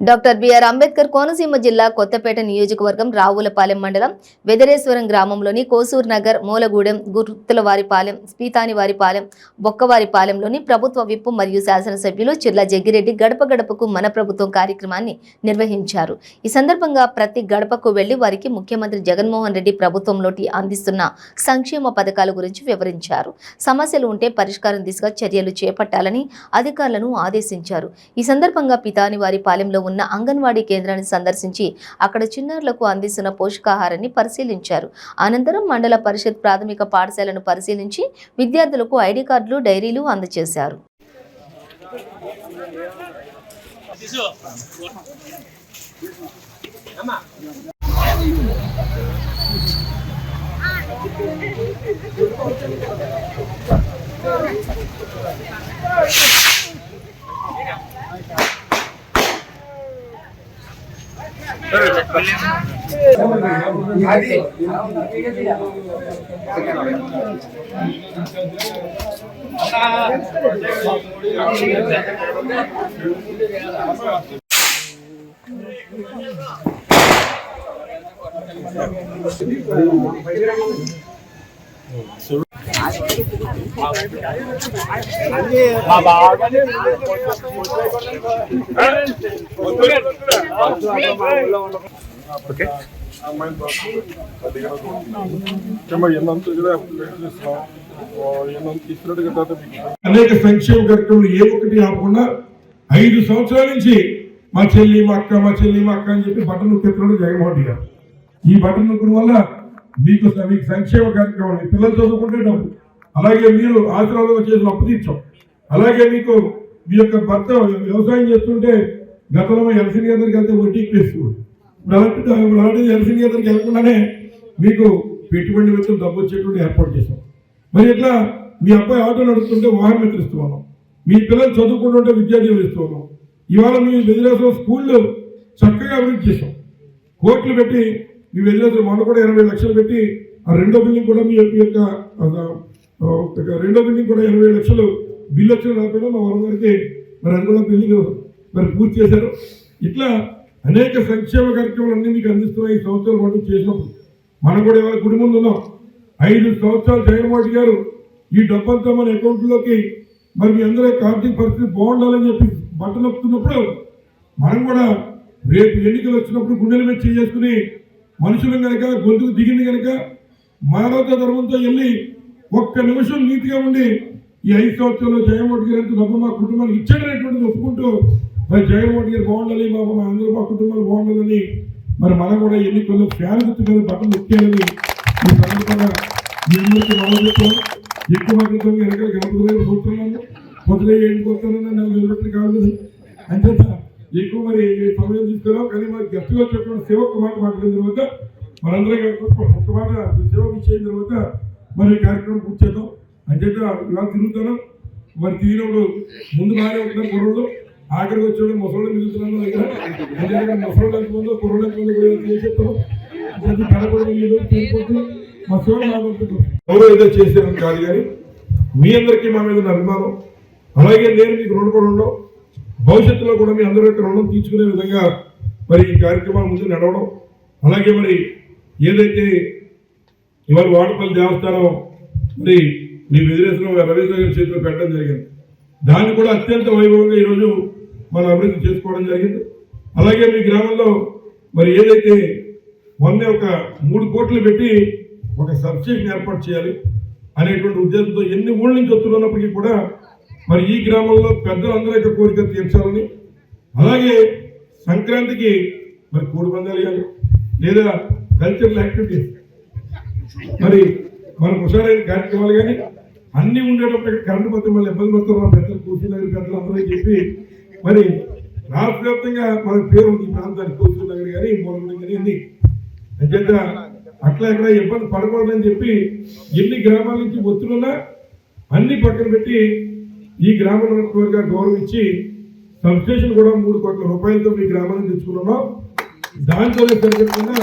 Doctor BR Ambedkar Konaseema జిల్లా కొత్తపేట నియోజకవర్గం రావులపాలెం మండలం వెదరేశ్వరం గ్రామంలోని కోసూర్ నగర్ మూలగూడెం గుర్తులవారిపాలెం స్పీతానివారిపాలెం బొక్కవారిపాలెంలోని ప్రభుత్వ విప్పు మరియు శాసనసభ్యులు చిర్ల జగ్గిరెడ్డి గడప గడపకు మన ప్రభుత్వం కార్యక్రమాన్ని నిర్వహించారు. ఈ సందర్భంగా ప్రతి గడపకు వెళ్ళి వారికి ముఖ్యమంత్రి జగన్మోహన్ రెడ్డి ప్రభుత్వంలోటి అందిస్తున్న సంక్షేమ పథకాల గురించి వివరించారు. సమస్యలు ఉంటే పరిష్కారం దిశగా చర్యలు చేపట్టాలని అధికారులను ఆదేశించారు. ఈ సందర్భంగా పితానివారిపాలెంలో ఉన్న అంగన్వాడీ కేంద్రాన్ని సందర్శించి అక్కడ చిన్నారులకు అందిస్తున్న పోషకాహారాన్ని పరిశీలించారు. అనంతరం మండల పరిషత్ ప్రాథమిక పాఠశాలను పరిశీలించి విద్యార్థులకు ఐడి కార్డులు డైరీలు అందజేశారు. ఓకే అమ్మాయిని Sir. ఎన్నంత అనేక సంక్షేమ కార్యక్రమాలు ఏ ఒక్కటి ఆపకుండా ఐదు సంవత్సరాల నుంచి మా చెల్లి మా అక్క మా చెల్లి మా అక్క అని చెప్పి బట్టలు నొక్కెత్తున్నాడు జగన్మోహన్ రెడ్డి గారు. ఈ బట్టలు నొక్కడం వల్ల మీకు మీకు సంక్షేమ కార్యక్రమాలు పిల్లలు చదువుకుంటే డబ్బు. అలాగే మీరు ఆశ్రమంలో చేసిన అప్పు తీర్చాం. అలాగే మీకు మీ యొక్క భర్త వ్యవసాయం చేస్తుంటే గతంలో ఎలసిన దగ్గరికి వెళ్తే వడ్డీకి వేసుకోండి ఇప్పుడు అలాంటి ఇప్పుడు అలాంటి ఎలసిన వెళ్ళకుండానే మీకు పెట్టుబడి వ్యక్తులు డబ్బు వచ్చేటువంటి ఏర్పాటు చేశాం. మరి ఇట్లా మీ అబ్బాయి ఆటో నడుస్తుంటే వాహనం ఇస్తూ ఉన్నాం. మీ పిల్లలు చదువుకుంటుంటే విద్యార్థులు ఇస్తూ ఉన్నాం. ఇవాళ మీ వెదిలేసిన స్కూళ్ళు చక్కగా అభివృద్ధి చేసాం కోట్లు పెట్టి మీ వెదిలేసిన మొన్న కూడా ఎనభై లక్షలు పెట్టి ఆ రెండో బిల్డింగ్ కూడా మీ యొక్క- యొక్క రెండో బిల్డింగ్ కూడా ఎనభై లక్షలు బిల్లు వచ్చిన రాకపోయినా మా వరంగారికి మరి అది కూడా బిల్డింగ్ మరి పూర్తి చేశారు. ఇట్లా అనేక సంక్షేమ కార్యక్రమాలు అన్ని మీకు అందిస్తున్నాయి ఈ సంవత్సరాల పాటు చేసినప్పుడు. మనం కూడా ఇవాళ గుడి ముందు ఉన్నాం. ఐదు సంవత్సరాలు జగన్మోహన్ గారు ఈ డబ్బంతా మన అకౌంట్లోకి మరి మీ అందరూ యొక్క ఆర్థిక పరిస్థితి బాగుండాలని చెప్పి బట్ట నొప్పుతున్నప్పుడు మనం కూడా రేపు ఎన్నికలు వచ్చినప్పుడు గుండెల మీద చేసుకుని మనుషులు కనుక గొంతుకు దిగింది కనుక మానవత ధర్మంతో వెళ్ళి ఒక్క నిమిషం నీతిగా ఉండి ఈ ఐదు సంవత్సరాల్లో జగన్మోహన్ రెడ్డి గారు ఎంత డబ్బు మా కుటుంబానికి ఇచ్చాడనేటువంటిది ఒప్పుకుంటూ మరి జగన్మోహన్ గారు బాగుండాలి మా మా అందరూ మా కుటుంబాలు బాగుండాలని మరి మనం కూడా ఎన్నికల్లో ఫ్యాన్ గుర్తు మీద బట్టలు ఎక్కేయాలని ఈ సందర్భంగా మీ అందరికీ మనం చెప్తాం ఎక్కువ మాత్రం వెనకాల గణపతి పొద్దున ఏంటి కొడుతున్నాను నాకు నిలబెట్టి కాదు అంచేత ఎక్కువ మరి సమయం తీసుకున్నాం కానీ మరి గట్టిగా చెప్పిన సేవ మాట మాట్లాడిన తర్వాత మనందరం ఒక్క మాట సేవకు ఇచ్చిన తర్వాత మరి కార్యక్రమం పూర్తి చేద్దాం. అంచేత ఇలా తిరుగుతాను మరి తిరిగినప్పుడు ముందు బాగానే ఉంటున్నారు కుర్రోళ్ళు. ఆఖరికి వచ్చేవాడు ముసలోళ్ళు మిగులుతున్నాను దగ్గర. అంతేకాక ముసలోళ్ళు ఎంత ముందో కుర్రోళ్ళు ఎంత ముందో చేసేస్తాం లేదు ఎవరో ఏదో చేసేది కాదు కానీ మీ అందరికీ మా మీద అభిమానం. అలాగే నేను మీకు రుణపడి ఉండడం భవిష్యత్తులో కూడా మీ అందరూ యొక్క రుణం తీర్చుకునే విధంగా మరి ఈ కార్యక్రమాల ముందు నడవడం. అలాగే మరి ఏదైతే ఇవాళ వాడపల్లి దేవస్థానం మరి మీ ఎదురేసిన రవీంద్ర గారి చేతిలో పెట్టడం జరిగింది. దాన్ని కూడా అత్యంత వైభవంగా ఈరోజు మనం అభివృద్ధి చేసుకోవడం జరిగింది. అలాగే మీ గ్రామంలో మరి ఏదైతే మొన్నే ఒక మూడు కోట్లు పెట్టి ఒక సబ్స్టేషన్ ఏర్పాటు చేయాలి అనేటువంటి ఉద్దేశంతో ఎన్ని ఊళ్ళ నుంచి వస్తున్నప్పటికీ కూడా మరి ఈ గ్రామంలో పెద్దలందరూ యొక్క కోరిక తీర్చాలని అలాగే సంక్రాంతికి మరి కోడి పందాలు కానీ లేదా కల్చరల్ యాక్టివిటీస్. మరి మన హుషారైన కార్యక్రమాలు కానీ అన్నీ ఉండేటప్పుడు కరెంటు పత్రం మళ్ళీ ఇబ్బంది పడుతున్నారు పెద్దలు కూర్చున్న పెద్దలు అందరూ చెప్పి మరి రాష్ట్ర వ్యాప్తంగా మన పేరు ఉంది ఈ ప్రాంతానికి కూర్చున్న కానీ మూలం కానీ అన్ని. అంచేత అట్లా ఎక్కడ ఇబ్బంది పడకూడదని చెప్పి ఎన్ని గ్రామాల నుంచి ఒత్తులున్నా అన్ని పక్కన పెట్టి ఈ గ్రామంలో గౌరవించి సబ్స్టేషన్ కూడా మూడు కోట్ల రూపాయలతో మీ గ్రామాన్ని తెచ్చుకున్నాం. దాంతోనే సరిపెట్టకుండా